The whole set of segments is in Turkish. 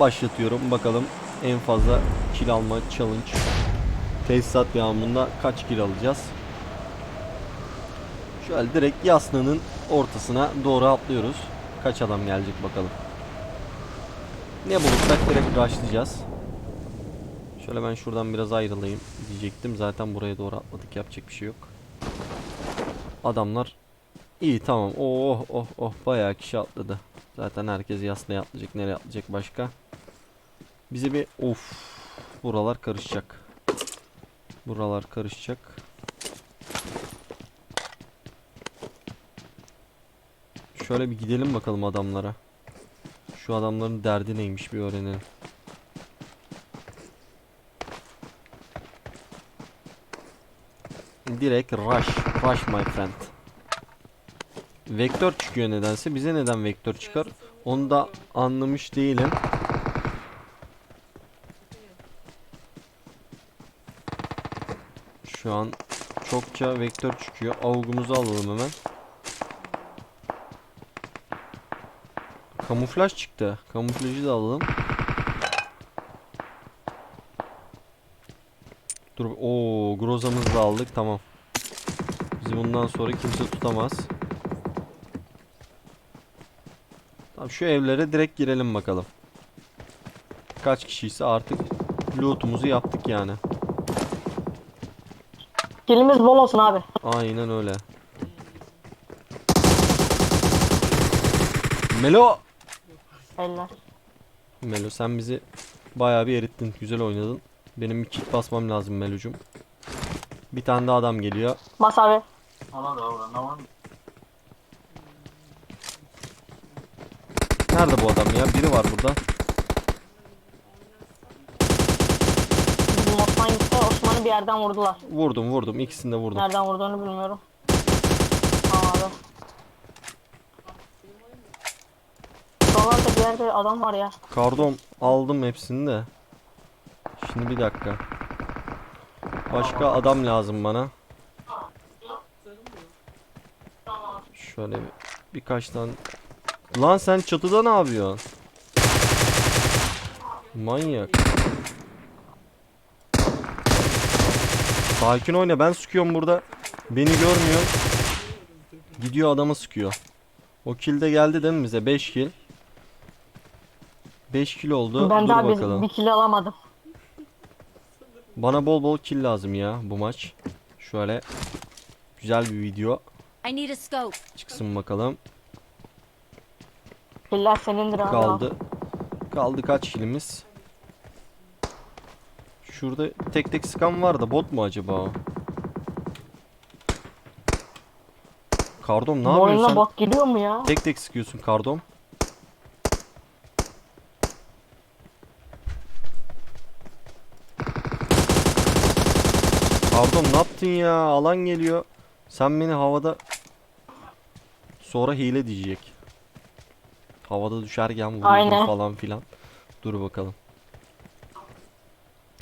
başlatıyorum. Bakalım en fazla kill alma challenge. Tesisat yağmurunda kaç kill alacağız? Şöyle direkt yaslanın ortasına doğru atlıyoruz. Kaç adam gelecek bakalım. Ne bulursak direkt rushlayacağız. Şöyle ben şuradan biraz ayrılayım diyecektim. Zaten buraya doğru atladık. Yapacak bir şey yok. Adamlar iyi tamam. Oh oh oh bayağı kişi atladı. Zaten herkes yasnaya atlayacak. Nereye atlayacak başka? Bize bir of buralar karışacak. Buralar karışacak. Şöyle bir gidelim bakalım adamlara. Şu adamların derdi neymiş bir öğrenelim. Direkt rush. Rush my friend. Vektör çıkıyor nedense. Bize neden vektör çıkar? Onu da anlamış değilim. Şu an çokça vektör çıkıyor. Avgumuzu alalım hemen. Kamuflaj çıktı. Kamuflajı da alalım. Dur. Oo, Groza'mızı da aldık. Tamam. Bizi bundan sonra kimse tutamaz. Tamam şu evlere direkt girelim bakalım. Kaç kişiyse artık loot'umuzu yaptık yani. Kilimiz bol olsun abi. Aynen öyle. Melo! Eller. Melo sen bizi bayağı bir erittin. Güzel oynadın. Benim bir kit basmam lazım Melo'cum. Bir tane daha adam geliyor. Bas abi. Nerede bu adam ya? Biri var burada. Bizim Osman gitti. Osman'ı bir yerden vurdular. Vurdum vurdum. İkisini de vurdum. Nereden vurduğunu bilmiyorum. Tamam abi. Şuralarda bir yerde adam var ya. Kardom aldım hepsini de. Şimdi bir dakika. Başka adam lazım bana. Şöyle bir, birkaç tane. Lan sen çatıda ne yapıyorsun? Manyak. Sakin oyna ben sıkıyorum burada. Beni görmüyor. Gidiyor adamı sıkıyor. O kill de geldi değil mi bize? 5 kill. 5 kill oldu. ben Dur daha bakalım. bir, bir kill alamadım. Bana bol bol kill lazım ya bu maç. Şöyle güzel bir video I need a scope. çıksın bakalım. Killer senindir abi. Kaldı. Kaldı kaç killimiz? Şurada tek tek sıkan var da bot mu acaba o? Kardom ne Bu yapıyorsun bot giriyor mu ya? Tek tek sıkıyorsun Kardom. Kardom ne yaptın ya? Alan geliyor. Sen beni havada sonra hile diyecek. Havada düşerken Aynen. falan filan. Dur bakalım.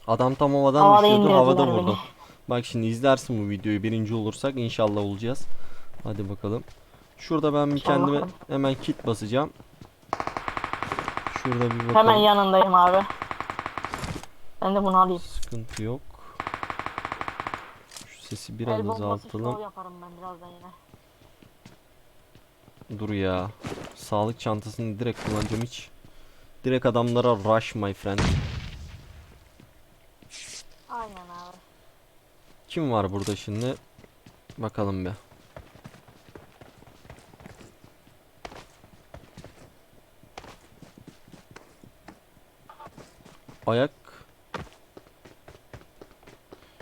Adam tam havadan Havada düşüyordu. Havada beni. vurdu. Bak şimdi izlersin bu videoyu. Birinci olursak inşallah olacağız. Hadi bakalım. Şurada ben bir kendime abi. hemen kit basacağım. Şurada bir bakalım. Hemen yanındayım abi. Ben de bunu alayım. Sıkıntı yok. Şu sesi El biraz bombası azaltalım. yaparım ben birazdan yine. Dur ya. Sağlık çantasını direkt kullanacağım hiç. Direkt adamlara rush my friend. Aynen abi. Kim var burada şimdi? Bakalım bir. Ayak.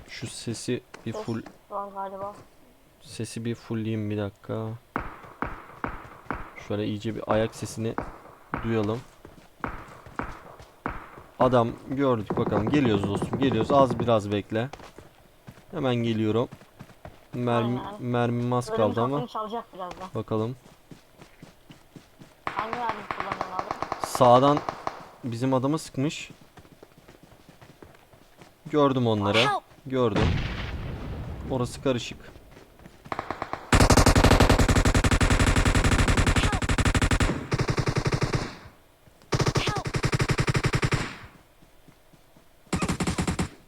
Şu sesi bir full var galiba. Sesi bir fullleyeyim bir dakika. Şöyle iyice bir ayak sesini duyalım. Adam gördük bakalım. Geliyoruz dostum. Geliyoruz. Az biraz bekle. Hemen geliyorum. Mermi, Aynen. mermim kaldı ama. Bakalım. Hangi? Sağdan bizim adamı sıkmış. Gördüm onları. Gördüm. Orası karışık.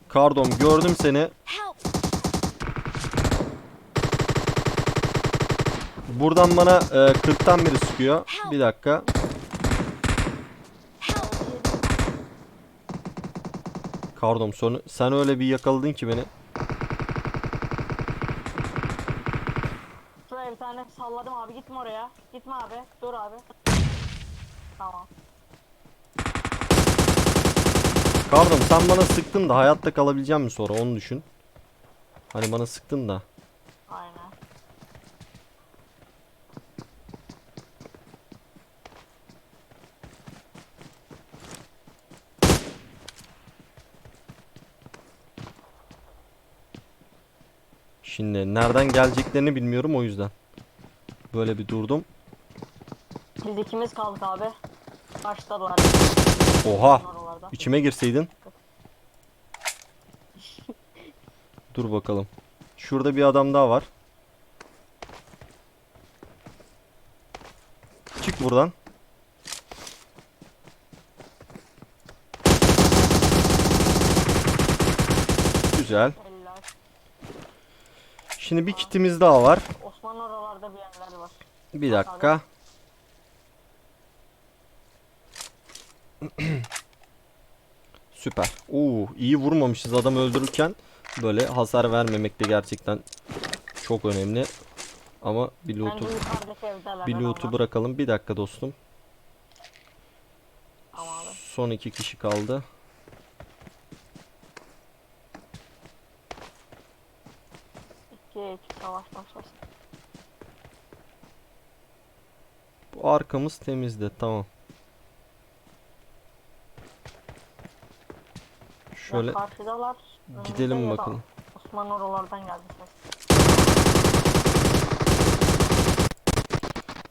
Kardom gördüm seni. Buradan bana e, 40'tan biri sıkıyor. Bir dakika. Kardom sonra sen öyle bir yakaladın ki beni. Şuraya bir tane salladım abi gitme oraya. Gitme abi. Dur abi. Tamam. Kardom sen bana sıktın da hayatta kalabileceğim mi sonra onu düşün. Hani bana sıktın da. Aynen. Şimdi nereden geleceklerini bilmiyorum o yüzden. Böyle bir durdum. Biz ikimiz kaldık abi. Başladılar. Oha. İçime girseydin. Dur bakalım. Şurada bir adam daha var. Çık buradan. Güzel. Şimdi bir kitimiz daha var. Osman oralarda bir yerler var. Bir dakika. Süper. Oo, iyi vurmamışız adam öldürürken. Böyle hasar vermemek de gerçekten çok önemli. Ama bir loot'u bir loot'u bırakalım. Bir dakika dostum. Son iki kişi kaldı. Savaş başlasın. Bu arkamız temizde. Tamam. Şöyle önümüzde gidelim ya da bakalım. Osman oralardan geldi ses.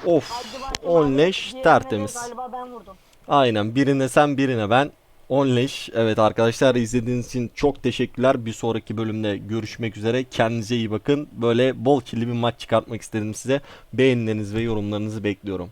Of. Hadi bakayım 10 abi. leş Diğerine de tertemiz. Galiba ben vurdum. Aynen birine sen birine ben 10 leş. Evet arkadaşlar izlediğiniz için çok teşekkürler. Bir sonraki bölümde görüşmek üzere. Kendinize iyi bakın. Böyle bol killi bir maç çıkartmak istedim size. Beğenilerinizi ve yorumlarınızı bekliyorum.